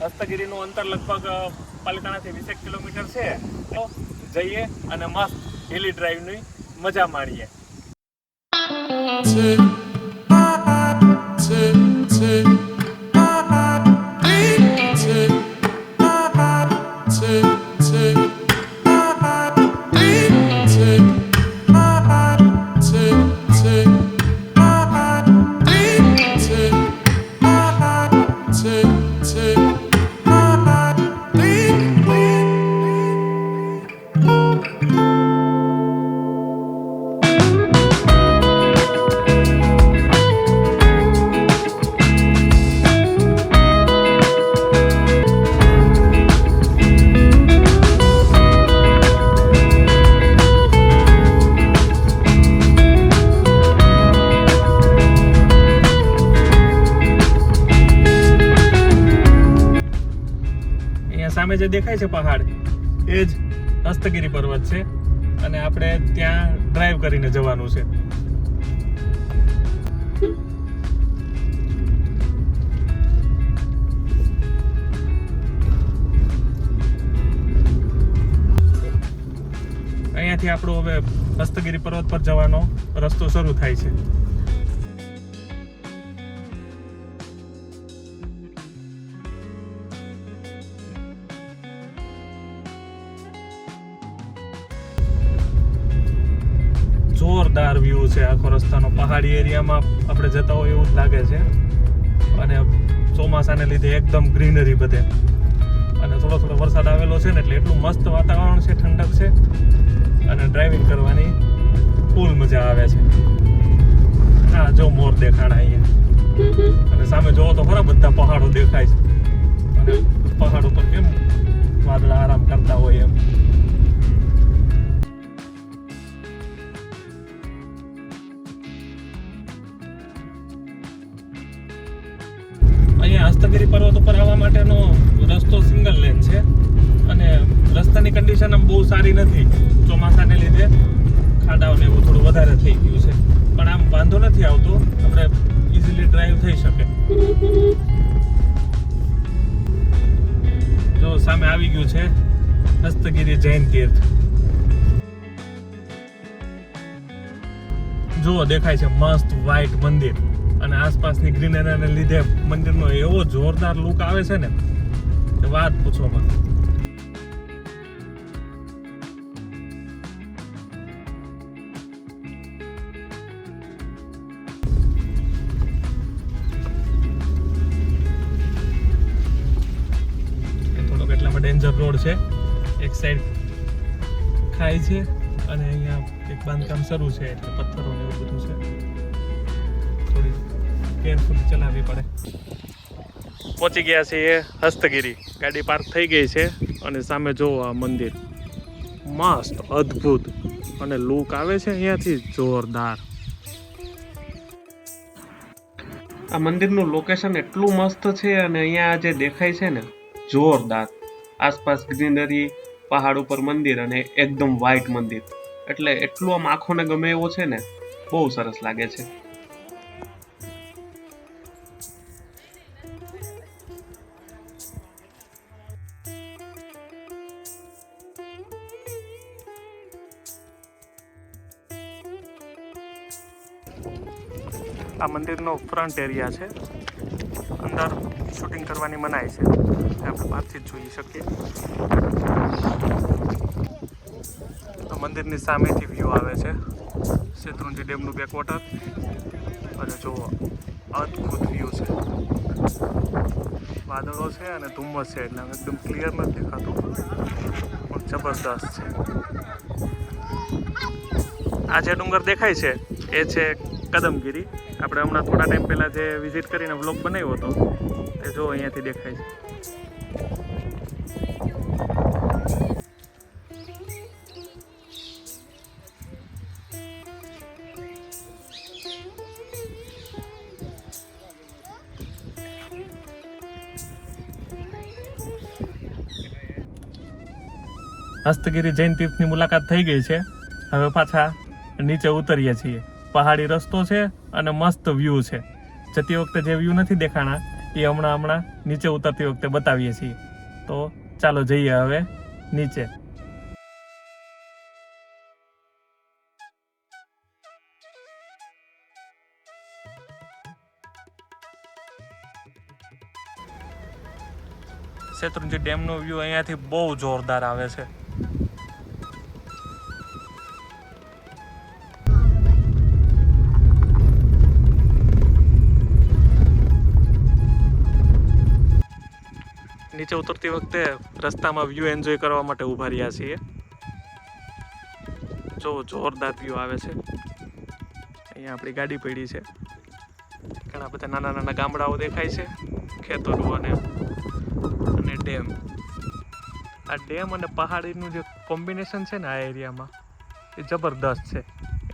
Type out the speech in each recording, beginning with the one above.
હસ્તગીરીનું અંતર લગભગ પાલિતાણાથી વીસેક કિલોમીટર છે. તો જઈએ અને મસ્ત હિલી ડ્રાઈવની મજા માણીએ. અહીંયા સામે જે દેખાય છે પહાડ, એ જ હસ્તગીરી પર્વત છે અને આપણે ત્યાં ડ્રાઈવ કરીને જવાનું છે. અહીંયાથી આપણો હવે હસ્તગીરી પર્વત પર જવાનો રસ્તો શરૂ થાય છે. જોરદાર વ્યૂ છે, આખો રસ્તાનો પહાડી એરિયામાં આપણે જતા હોય એવું જ લાગે છે. અને ચોમાસાને લીધે એકદમ ગ્રીનરી બધે. અને થોડો થોડો વરસાદ આવેલો છે ને એટલે એટલું મસ્ત વાતાવરણ છે, ઠંડક છે. અને ડ્રાઇવિંગ કરવાની ફૂલ મજા આવે છે. હા જો મોર દેખાણા અહીંયા. અને સામે જોવો તો ખરા બધા પહાડો દેખાય છે. અને પહાડ ઉપર કેમ વાદળા આરામ કરતા હોય એમ. હસ્તગીરી પર્વત ઉપર આવવા માટેનો રસ્તો સિંગલ લેન છે. અને રસ્તાની કન્ડિશન આમ બહુ સારી નથી ચોમાસાને લીધે. ખાડાઓને એવું થોડું વધારે થઈ ગયું છે. પણ આમ વાંધો નથી આવતો. આપણે ઇઝીલી ડ્રાઈવ થઈ શકે. જો સામે આવી ગયું છે હસ્તગીરી જૈન તીર્થ. જુઓ, દેખાય છે મસ્ત વ્હાઈટ મંદિર. અને આસપાસની ગ્રીનરીને લીધે મંદિરનો એવો જોરદાર લુક આવે છે ને કે વાત પૂછવામાં. ડેન્જર રોડ છે. એક સાઈડ ખાય છે અને અહીંયા એક બાંધકામ શરૂ છે, એટલે પથ્થરો ને એવું બધું છે. થોડી કેરફુલ ચલાવવી પડે. પહોંચી ગયા છીએ હસ્તગીરી. ગાડી પાર્ક થઈ ગઈ છે અને સામે જોવો આ મંદિર. મસ્ત, અદ્ભુત અને લુક આવે છે અહીંયાથી જોરદાર. આ મંદિરનું લોકેશન એટલું મસ્ત છે અને અહીંયા જે દેખાય છે ને, જોરદાર. આસપાસ ગ્રીનરી પહાડ ઉપર મંદિર અને એકદમ વ્હાઈટ મંદિર. એટલે એટલું આમ આંખોને ગમે એવો છે ને, બહુ સરસ લાગે છે. આ મંદિરનો ફ્રન્ટ એરિયા છે. અંદર શૂટિંગ કરવાની મનાઈ છે. આપણે બહારથી જ જોઈ શકીએ. તો મંદિરની સામેથી વ્યૂ આવે છે. શેત્રુંજી ડેમનું બેકવોટર અને જુઓ, અદ્ભુત વ્યૂ છે. વાદળો છે અને ધુમ્મસ છે. એટલે એકદમ ક્લિયર નથી દેખાતું, પણ જબરદસ્ત છે. આ જે ડુંગર દેખાય છે, એ છે કદમગીરી આપણે હમણાં થોડા ટાઈમ પહેલાં જે વિઝિટ કરીને વ્લોગ બનાવ્યો હતો, તે જો અહીંયાથી દેખાય છે. હસ્તગીરી જૈન તીર્થની મુલાકાત થઈ ગઈ છે. હવે પાછા નીચે ઉતરીએ છીએ. પહાડી રસ્તો છે અને મસ્ત વ્યૂ છે. જતી વખતે જે વ્યૂ નથી દેખાણા, એ હમણાં હમણાં નીચે ઉતરતી વખતે બતાવીએ છીએ. તો ચાલો જઈએ હવે નીચે. શેત્રુંજી ડેમનો વ્યૂ અહીંયાથી બહુ જોરદાર આવે છે. નીચે ઉતરતી વખતે રસ્તામાં વ્યૂ એન્જોય કરવા માટે ઊભા રહ્યા છીએ. જો જોરદાર વ્યૂ આવે છે. અહીંયા આપણી ગાડી પડી છે. ઘણા બધા નાના નાના ગામડાઓ દેખાય છે. ખેતરો અને અને ડેમ. આ ડેમ અને પહાડીનું જે કોમ્બિનેશન છે ને આ એરિયામાં, એ જબરદસ્ત છે.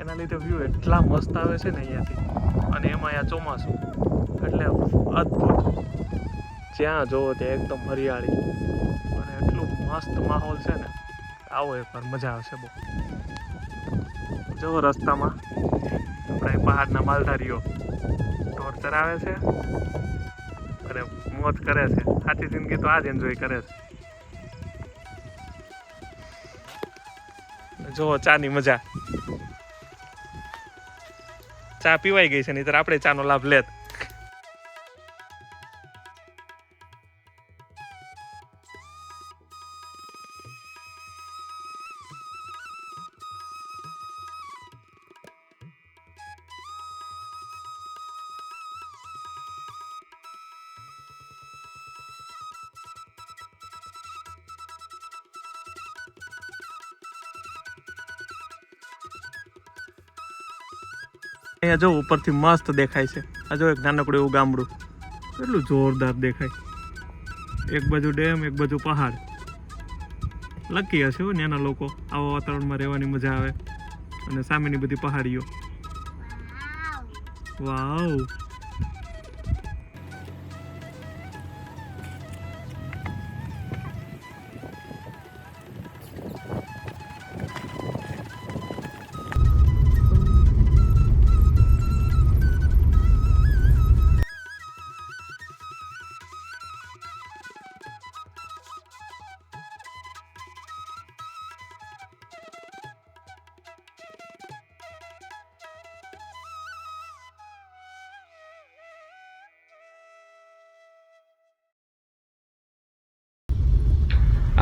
એના લીધે વ્યૂ એટલા મસ્ત આવે છે ને અહીંયાથી. અને એમાં અહીંયા ચોમાસું. એટલે અદ્ભુત. જ્યાં જોવો ત્યાં એકદમ હરિયાળી. અને એટલું મસ્ત માહોલ છે ને. આવો એકવાર મજા આવશે બહુ. જો રસ્તામાં આપણે પહાડના માલધારીઓ ટોર ચરાવે છે અને મોજ કરે છે. સાચી જિંદગી તો આ જ એન્જોય કરે છે. જો ચાની મજા. ચા પીવાઈ ગઈ છે નહીં આપણે ચાનો લાભ લેત. અહીંયા જો ઉપરથી મસ્ત દેખાય છે. આ જો એક નાનકડું એવું ગામડું. કેટલું જોરદાર દેખાય. એક બાજુ ડેમ, એક બાજુ પહાડ. લકી હશે હોય ત્યાંના લોકો. આવા વાતાવરણમાં રહેવાની મજા આવે. અને સામેની બધી પહાડીઓ. વાવ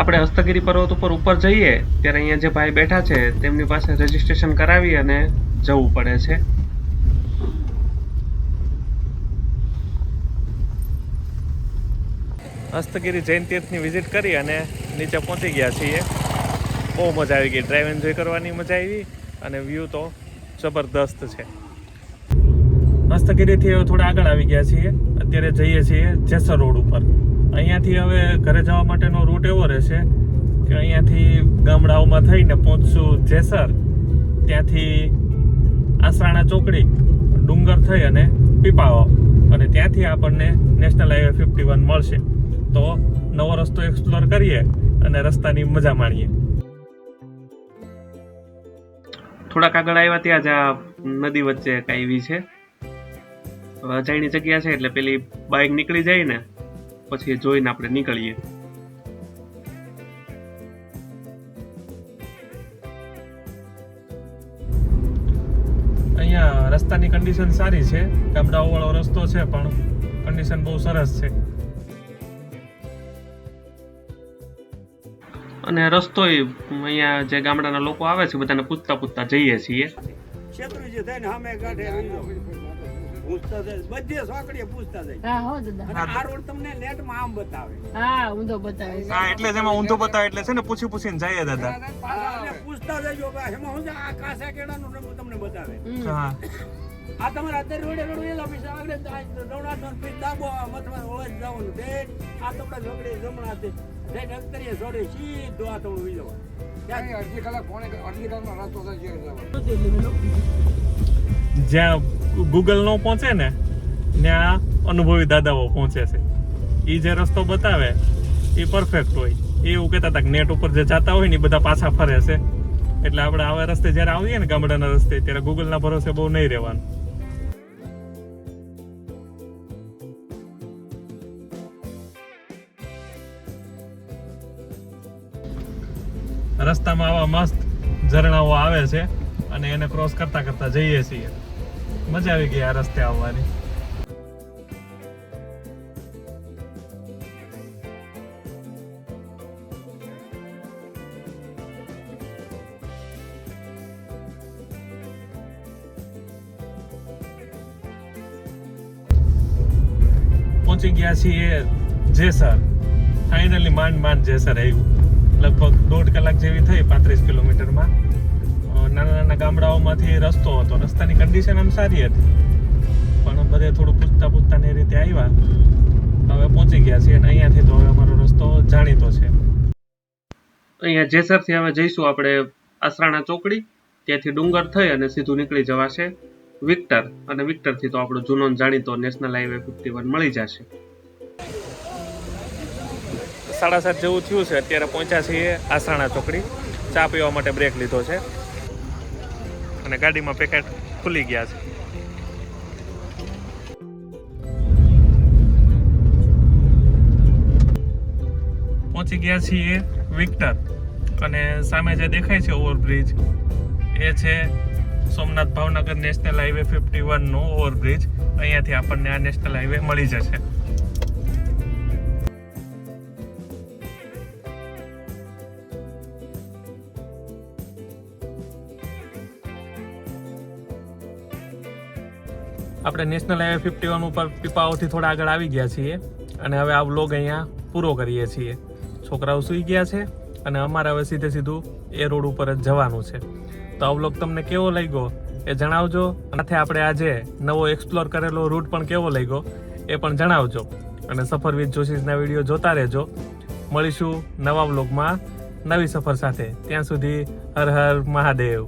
આપણે હસ્તગીરી પર્વત ઉપર ઉપર જઈએ, ત્યારે અહીંયા જે ભાઈ બેઠા છે, તેમની પાસે રજીસ્ટ્રેશન કરાવી અને જવું પડે છે. હસ્તગીરી જૈન તીર્થની વિઝિટ કરી અને નીચે પહોંચી ગયા છીએ. બહુ મજા આવી ગઈ. ડ્રાઈવ એન્જોય કરવાની મજા આવી અને વ્યૂ તો જબરદસ્ત છે. હસ્તગીરીથી થોડા આગળ આવી ગયા છીએ. અત્યારે જઈએ છીએ જેસર રોડ ઉપર. અહીંયાથી હવે ઘરે જવા માટેનો રૂટ એવો રહેશે કે અહીંયાથી ગામડાઓમાં થઈને પહોંચશું જેસર, ત્યાંથી આસરાણા ચોકડી, ડુંગર થઈ અને પીપાવાવ. અને ત્યાંથી આપણને નેશનલ હાઈવે ફિફ્ટી વન મળશે. તો નવો રસ્તો એક્સપ્લોર કરીએ અને રસ્તાની મજા માણીએ. થોડાક આગળ આવ્યા ત્યાં જ આ નદી વચ્ચે એક આવી છે. અજાણી જગ્યા છે એટલે પેલી બાઇક નીકળી જાય ને પછી એ જોઈને આપણે નીકળીએ. અહીંયા રસ્તાની કન્ડિશન સારી છે. ગામડાઓ વાળો રસ્તો છે પણ કન્ડિશન બહુ સરસ છે. અને રસ્તો અહીંયા જે ગામડાના લોકો આવે છે બધાને પૂછતા પૂછતા જઈએ છીએ. શેત્રુંજી થઈને સામે કાંઠે પૂછતા જાય બધે સોકડીએ પૂછતા જાય. હા હો દાદા. આ રોડ તમને નેટમાં આમ બતાવે. હા હું તો હા એટલે જ ઊંધો બતાવે એટલે છે ને પૂછી પૂછીને જઈએ દાદા. પૂછતા જજો કે એમાં હું આ કાસા કેળાનું રંગ તમને બતાવે. હા. આ તમારે અત્યારે રોડે રોડ વેલા આગળ દોડાતો પીઠ દાબો મથમાં ઓળખ જવાનું તે આ તમને ઝોકડી જમણા તે જઈને અંતરીએ જોડે સીધો આ તમને વિજવા અડધી કલાક પોણે અડધી કલાકનો રસ્તો છે જવાનો. જ્યાં ગૂગલ નો પહોંચે ને, ત્યાં અનુભવી દાદાઓ પહોંચે છે. એ જે રસ્તો બતાવે એ પરફેક્ટ હોય. એવું કહેતા હતા કે નેટ ઉપર જે જતા હોય ને એ બધા પાછા ફરે છે. એટલે આપણે આવા રસ્તે જ્યારે આવીએ ને ગામડાના રસ્તે, ત્યારે ગૂગલના ભરોસે બહુ નહીં રહેવાનું. રસ્તામાં આવા મસ્ત ઝરણાઓ આવે છે અને એને ક્રોસ કરતા કરતા જઈએ છીએ. મજા આવી ગઈ આ રસ્તે આવવાની. પહોંચી ગયા છીએ જેસર. ફાઇનલી માંડ માંડ જેસર આવ્યું. લગભગ દોઢ કલાક જેવી થઈ પાંત્રીસ કિલોમીટરમાં. નાના નાના ગામડાઓમાંથી રસ્તો હતો. રસ્તાની કન્ડિશન આમ સારી હતી. પણ બધે થોડું પૂછતા પૂછતા ને રીતે આવ્યા. હવે પહોંચી ગયા છીએ અને અહીંયાથી તો હવે અમારો રસ્તો જાણીતો છે. અહીંયા જેસરથી હવે જઈશું આપણે આસરાણા ચોકડી. ત્યાંથી ડુંગર થઈ અને સીધું નીકળી જવાશે વિક્ટર. અને વિક્ટરથી તો આપણો જૂનો જાણીતો નેશનલ હાઈવે ફિફ્ટી વન મળી જશે. સાડા સાત જેવું થયું છે. અત્યારે પહોંચ્યા છીએ આસરાણા ચોકડી. ચા પીવા માટે બ્રેક લીધો છે. અને ગાડીમાં પેકેટ ખુલી ગયા છે. પહોંચી ગયા છીએ વિક્ટર અને સામે જે દેખાય છે ઓવરબ્રિજ, એ છે Somnath Bhavnagar national highway fifty વનનો overbridge. અહીંયાથી આપણને આ નેશનલ હાઈવે મળી જશે. આપણે નેશનલ હાઈવે ફિફ્ટી વન ઉપર પીપાઓથી થોડા આગળ આવી ગયા છીએ અને હવે આ વ્લોગ અહીંયા પૂરો કરીએ છીએ. છોકરાઓ સૂઈ ગયા છે અને અમારે હવે સીધે સીધું એ રોડ ઉપર જ જવાનું છે. તો આ વ્લોગ તમને કેવો લાગ્યો એ જણાવજો. સાથે આપણે આજે નવો એક્સપ્લોર કરેલો રૂટ પણ કેવો લાગ્યો એ પણ જણાવજો. અને સફર વિથ જોશીસના વીડિયો જોતા રહેજો. મળીશું નવા વ્લોગમાં નવી સફર સાથે. ત્યાં સુધી હર હર મહાદેવ.